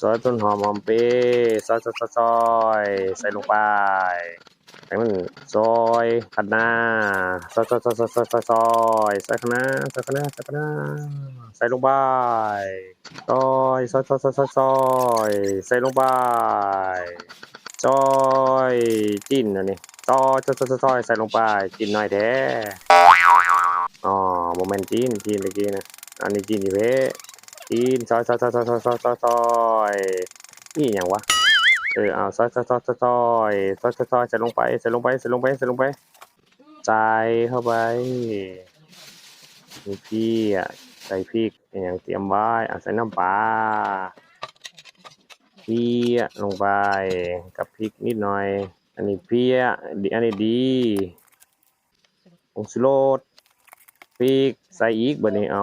ซอยต้นหอมหอมเปรย์ซอยซอยซอยซอยใส่ลงไปให้มันซอยขัดหน้าซอยซอยซอยซอยซอยซอยใส่คะน้าใส่คะน้าใส่คะน้าใส่ลงไปซอยซอยซอยซอยซอยซอยใส่ลงไปซอยจิ้นอันนี้ซอยซอยซอยซอยซอยใส่ลงไปจิ้นหน่อยแท้อ๋อโมเมนต์จิ้นจิ้นเมื่อกี้นะอันนี้จิ้นอยู่เพ่ จีนซอยซอยซอยซอยซอยซอยซอยซอยนี่อย่างวะเออเอาซอยซอยซอยซอยซอยซอยซอยใส่ลงไปใส่ลงไปใส่ลงไปใส่ลงไปใส่เข้าไปมีพี่อะใส่พริกอย่างเตรียมไว้อะใส่น้ำปลาเพี้ยลงไปกับพริกนิดหน่อย อันนี้เพี้ยดีอันนี้ดีผงชูรสพริกใส่อีกบัดนี้เอา